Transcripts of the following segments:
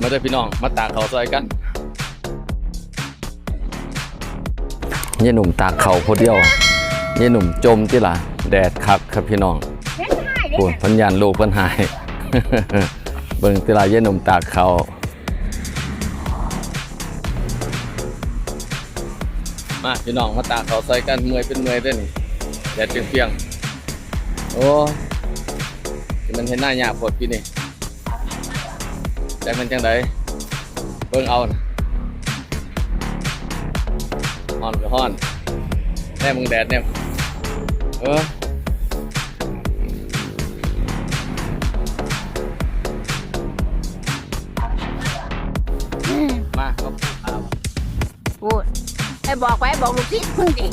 มาเด้อพี่น้อง มาตากเขาวซอยกันยี่หนุ่มตากเขาผู้เดียวยี่หนุ่มจมที่ล่ะแดดคักครับพี่น้องเล่นง่ายเด้ปวดพันยานลูกพันหาย เบิ่งที่ล่ะยี่หนุ่มตากเขามาพี่น้องมาตากเขาวซอยกันเมื่อยเป็นเมื่อยเด้อนี่แดดเปรียงๆโอ้ที่มันเห็นหน้าหยาบปวดพี่นี่ แต่มันจังไดเบิ่งเอานะฮอนก็ฮ้อนแน่มึงแดดเนี่ยเออมาก็พูดไอ้บอกไว้บอกลูกศิษย์มึงดิ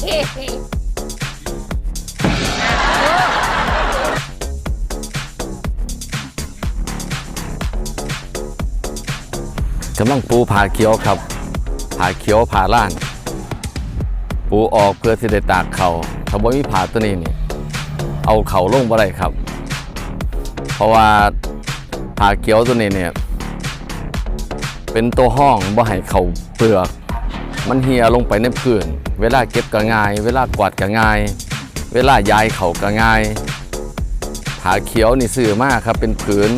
กำลังปูผ่าเขียวครับ ผ่าเขียวผ่าล่างปูออกเพื่อที่ได้ตากเขาถ้าบ่มีผ่าตัวนี้นี่ เอาเข่าลงบ่ได้ครับ เพราะว่าผ่าเขียวตัวนี้เนี่ยเป็นตัวห้องบ่ให้เข่าเปลือก มันเหี่ยลงไปในพื้น เวลาเก็บก็ง่าย เวลากวาดก็ง่าย เวลาย้ายเข่าก็ง่ายผ่าเขียวนี่ซื้อมากครับเป็นผืน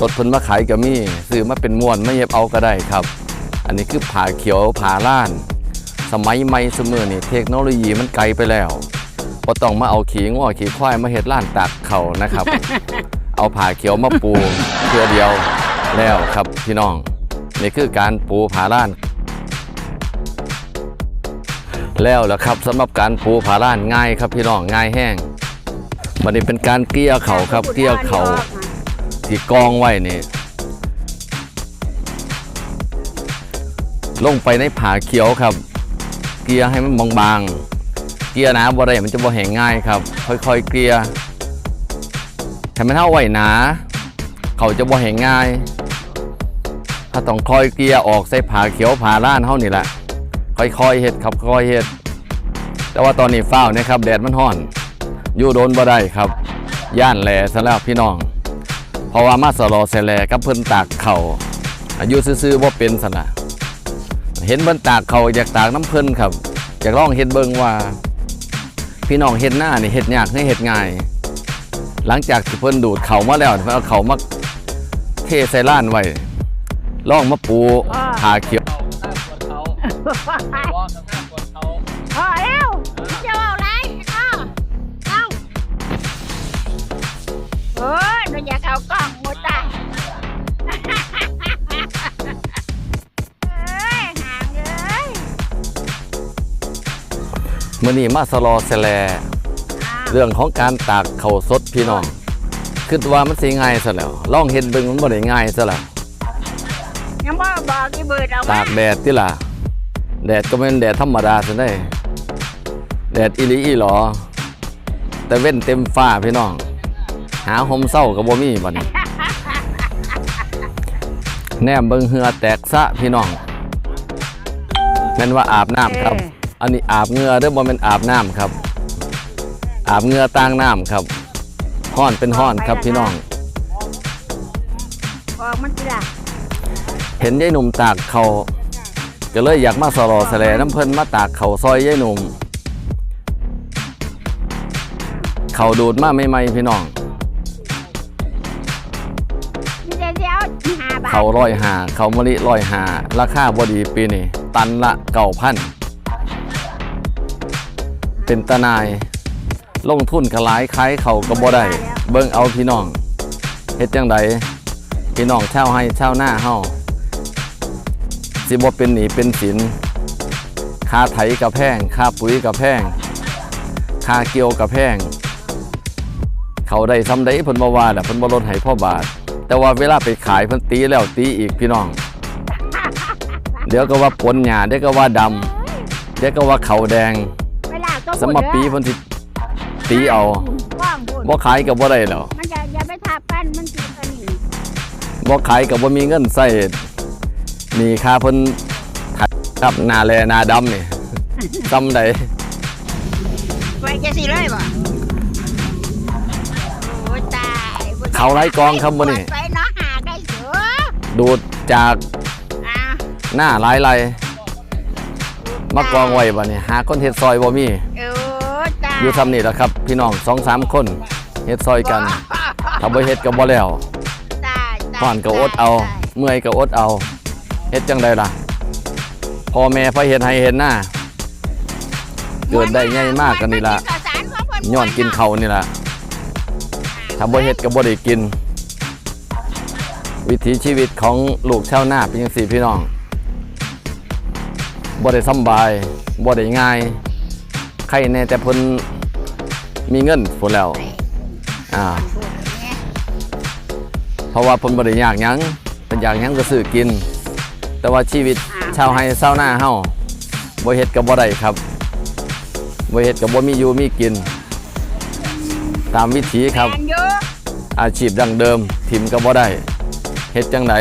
รถเพิ่นมาขายก็มีซื้อมาเป็นม้วนไม่เย็บเอาก็ได้ครับ อันนี้คือผ่าเขียวผ่าล้าน สมัยใหม่เสมอนี่เทคโนโลยีมันไกลไปแล้วบ่ต้องมาเอาขี่ง้อขี่ควายมาเฮ็ดล้านตากเขานะครับ เอาผ่าเขียวมาปูเพื่อเดียวแล้วครับพี่น้องนี่คือการปูผาล้านแล้วแหละครับสำหรับการปูผาล้านง่ายครับพี่น้องง่ายแห้งมันนี้เป็นการเกลี่ยเขาครับเกลี่ยเขา ที่กองไว้นี่ลงไปในผาเขียวครับ เกลี่ยให้มันบางๆ เกลี่ยหนาบ่ได้มันจะบ่แห้งง่ายครับ ค่อยๆ เกลี่ยให้มันเท่าไหวหนา เขาจะบ่แห้งง่าย ถ้าต้องคอยเกลียออกใส่ผาเขียวผาล้านเท่านี่แหละ ค่อยๆเฮ็ดครับค่อยๆเฮ็ด แต่ว่าตอนนี้ฟ้าวนะครับ แดดมันร้อน อยู่โดนบ่ได้ครับ ย่านแหล่ซะแล้วพี่น้อง เพราะว่ามาสลอแสแลกับเพิ่นตากเขาอายุซื่อๆบ่เป็นสนะเห็นเพิ่นตากเขาอยากตากน้ำเพิ่นครับอยากลองเฮ็ดเบิ่งว่า พี่น้องเฮ็ดหน้านี่เฮ็ดยากให้เฮ็ดง่าย หลังจากที่เพิ่นดูดเขามาแล้วเพิ่นเอาเขามาเทใส่ล้านไว้ล่องมาปูผาเขียว พอแล้ว อยากเอากล้องหมูตายเอ้ยห่างเลยมื่อนี้มาสลอแสแลเรื่องของการตากเขาวสดพี่น้องคิดว่ามันสิง่ายซะแล้วล่องเห็นเบิ่งมันบ่ได้ง่ายซะแล้วยังบ่บอกที่เบิดเอาตากแดดติล่ะ แดดก็เป็นแดดธรรมดาซะได้แดดอีหลีอีหลอ แต่เว้นเต็มฟ้าพี่น้อง หาหมเศร้าก็บ่มีบัดนี้แนมเบิ่งเหือแตกซะพี่น้องแม่นว่าอาบน้ำครับ อันนี้อาบเหงื่อเด้อบ่แม่นอาบน้ำครับ อาบเหงื่อต่างน้ำครับห้อนเป็นห้อนครับพี่น้องบอกมันสิล่ะเห็นยายหนุ่มตากเขาก็เลยอยากมาสลอแสลน้ำเพิ่นมาตากเขาซอยยายหนุ่มเขาดูดมาใหม่ๆพี่น้อง เขาร้อยหาเขามะลิร้อยหาราคาบดีปีนี้ตันละเก่าพันเป็นตานาย ลงทุนกระหลายขายเขาก็บ่ได้ เบิ่งเอาพี่น้องเฮ็ดจังไดพี่น้องเช่าให้เช่าหน้าเฮาสิบ่เป็นหนี้เป็นสินค่าไถกับแพงค่าปุ๋ยกับแพงค่าเกี่ยวกับแพง เขาได้ซ้ำได้เพิ่นบ่ว่าแหละเพิ่นบ่ลดให้พ่อบาท แต่ว่าเวลาไปขายเพิ่นตีแล้วตีอีกพี่น้อง เดี๋ยวก็ว่าปนหญ้าเดี๋ยวก็ว่าดำเดี๋ยวก็ว่าเขาแดงเวลาก็สำหรับปีเพิ่นสิตีเอาว่างบุญบ่ขายก็บ่ได้แล้วมันจะอย่าไปทาปั้นมันสิอันนี้บ่ขายก็บ่มีเงินใส่นี่ค่าเพิ่นถัดครับหน้าแลหน้าดำนี่ซ้ำใดไว้จะสิเลยบ่โอ้ยตายเขาไร้กองครับมื้อนี้ ด้เยอะดูดจากอ่าหน้าหลายไรมากองไว้บ่เนี่ยหาคนเฮ็ดซอยบ่มี เออจ้าอยู่ทำนี่แหละครับ พี่น้องสองสามคนเฮ็ดซอยกันถ้าบ่เฮ็ดก็บ่แล้วจ้าจ้าห่อนก็อดเอา เมื่อยก็อดเอาเฮ็ดจังไดล่ะพ่อแม่พาเฮ็ดให้เห็นหน้าเกิดได้ง่ายมากกันนี่ล่ะข้าวสารของเพิ่ย้อนกินเขาวนี่ล่ะถ้าบ่เฮ็ดก็บ่ได้กิน วิถีชีวิตของลูกชาวนาเป็นจังซี่พี่น้องบ่ได้สำบายบ่ได้ง่าย ใครแน่แต่เพิ่นมีเงินพุ่นแล้วอ่าเพราะว่าเพิ่นบ่ได้ยากหยังเพิ่นอยากหยังก็ซื้อกิน แต่ว่าชีวิตชาวไร่ชาวนาเฮาบ่เฮ็ดก็บ่ได้ครับบ่เฮ็ดก็บ่มีอยู่มีกิน ตามวิถีครับแม่นอยู่อาชีพดั้งเดิมถิ่มก็บ่ได้ เฮ็ดจังได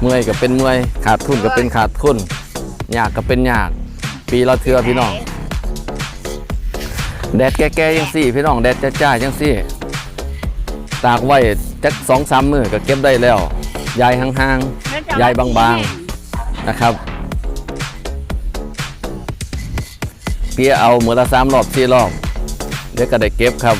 เมื่อยก็เป็นเมื่อยขาดทุนก็เป็นขาดทุนยากก็เป็นยาก ปีละเทื่อพี่น้อง แดดแก่ๆจังซี่ พี่น้องแดดจ้าๆจังซี่ ตากไว้จักสองสามมือก็เก็บได้แล้วยายห่างๆยายบางๆนะครับเปียเอามือละสามรอบสี่รอบเดี๋ยวก็ได้เก็บครับ